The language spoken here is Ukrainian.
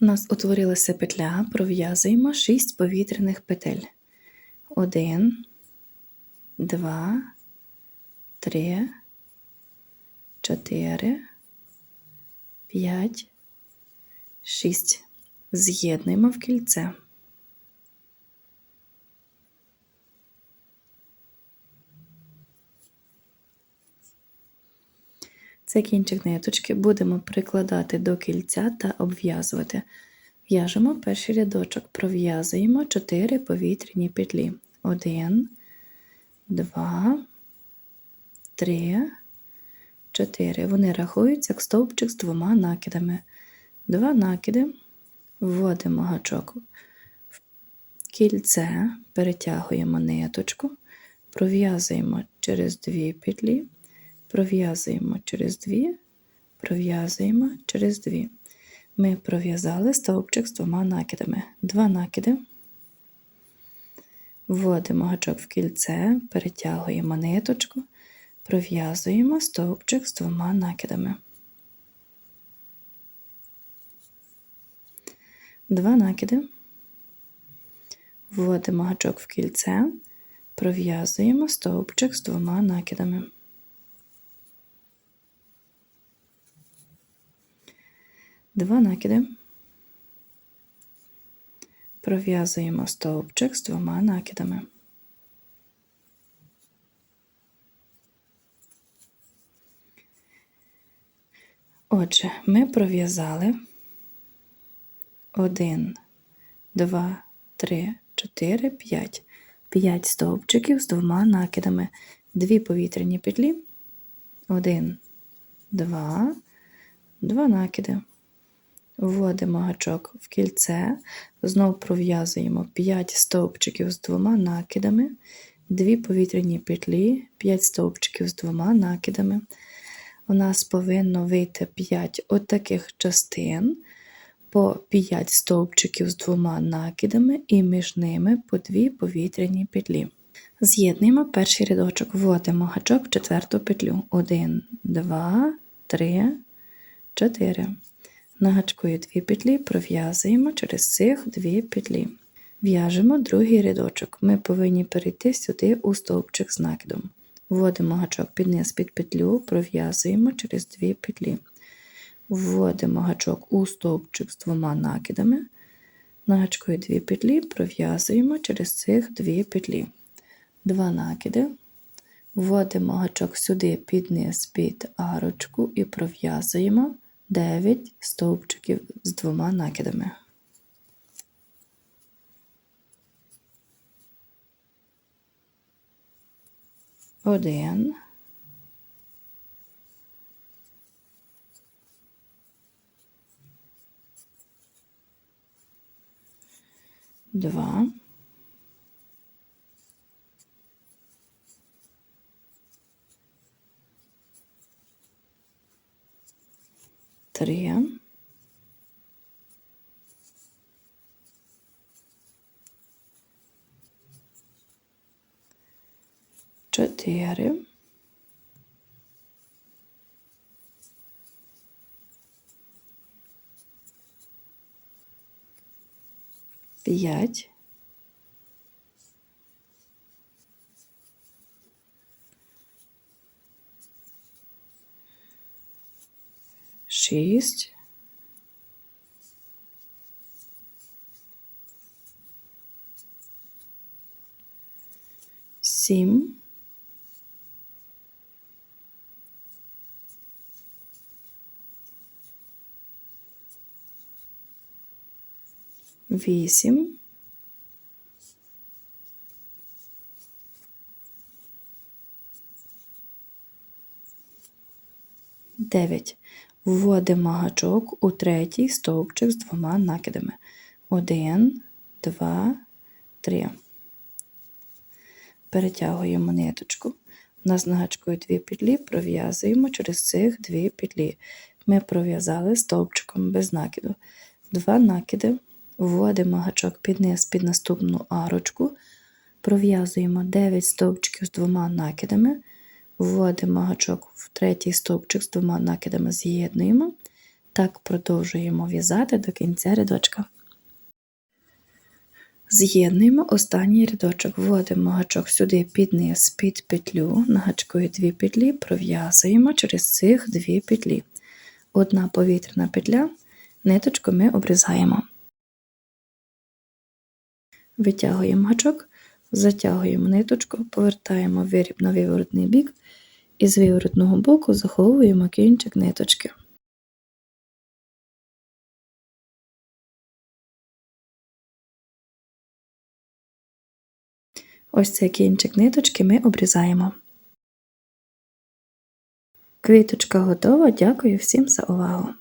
У нас утворилася петля, пров'язуємо 6 повітряних петель. 1, 2, 3, 4, 5, 6. З'єднуємо в кільце. Цей кінчик ниточки будемо прикладати до кільця та обв'язувати. В'яжемо перший рядочок, пров'язуємо 4 повітряні петлі. 1, 2, 3, 4. Вони рахуються як стовпчик з двома накидами. Два накиди, вводимо гачок в кільце, перетягуємо ниточку, пров'язуємо через дві петлі, пров'язуємо через дві, пров'язуємо через дві. Ми пров'язали стовпчик з двома накидами. Два накиди. Вводимо гачок в кільце, перетягуємо ниточку, пров'язуємо стовпчик з двома накидами. Два накиди. Вводимо гачок в кільце, пров'язуємо стовпчик з двома накидами. Два накиди. Пров'язуємо стовпчик з двома накидами. Отже, ми пров'язали 1, 2, 3, 4, 5. 5 стовпчиків з двома накидами. Дві повітряні петлі. 1, 2, 2 накиди. Вводимо гачок в кільце, знову пров'язуємо 5 стовпчиків з двома накидами, 2 повітряні петлі, 5 стовпчиків з двома накидами. У нас повинно вийти 5 отаких частин по 5 стовпчиків з двома накидами і між ними по 2 повітряні петлі. З'єднуємо перший рядочок, вводимо гачок в четверту петлю. 1, 2, 3, 4. Нагачкою дві петлі пров'язуємо через цих дві петлі. В'яжемо другий рядочок. Ми повинні перейти сюди у стовпчик з накидом. Вводимо гачок під низ під петлю, пров'язуємо через дві петлі. Вводимо гачок у стовпчик з двома накидами. Нагачкою дві петлі пров'язуємо через цих дві петлі. Два накиди. Вводимо гачок сюди під низ під арочку і пров'язуємо 9 стовпчиків з двома накидами. Один. Два. Три. Чотири. П'ять. Шість. Сім. Вісім. Дев'ять. Вводимо гачок у третій стовпчик з двома накидами. Один, два, три. Перетягуємо ниточку. У нас на гачкою дві петлі, пров'язуємо через цих дві петлі. Ми пров'язали стовпчиком без накиду. Два накиди, вводимо гачок під низ під наступну арочку, пров'язуємо 9 стовпчиків з двома накидами. Вводимо гачок в третій стовпчик з двома накидами, з'єднуємо Так продовжуємо в'язати до кінця рядочка. З'єднуємо останній рядочок, вводимо гачок сюди під низ, під петлю, на гачкою дві петлі, пров'язуємо через цих дві петлі. Одна повітряна петля, ниточку ми обрізаємо. Витягуємо гачок, затягуємо ниточку, повертаємо виріб на виворотний бік і з виворотного боку заховуємо кінчик ниточки. Ось цей кінчик ниточки ми обрізаємо. Квіточка готова. Дякую всім за увагу!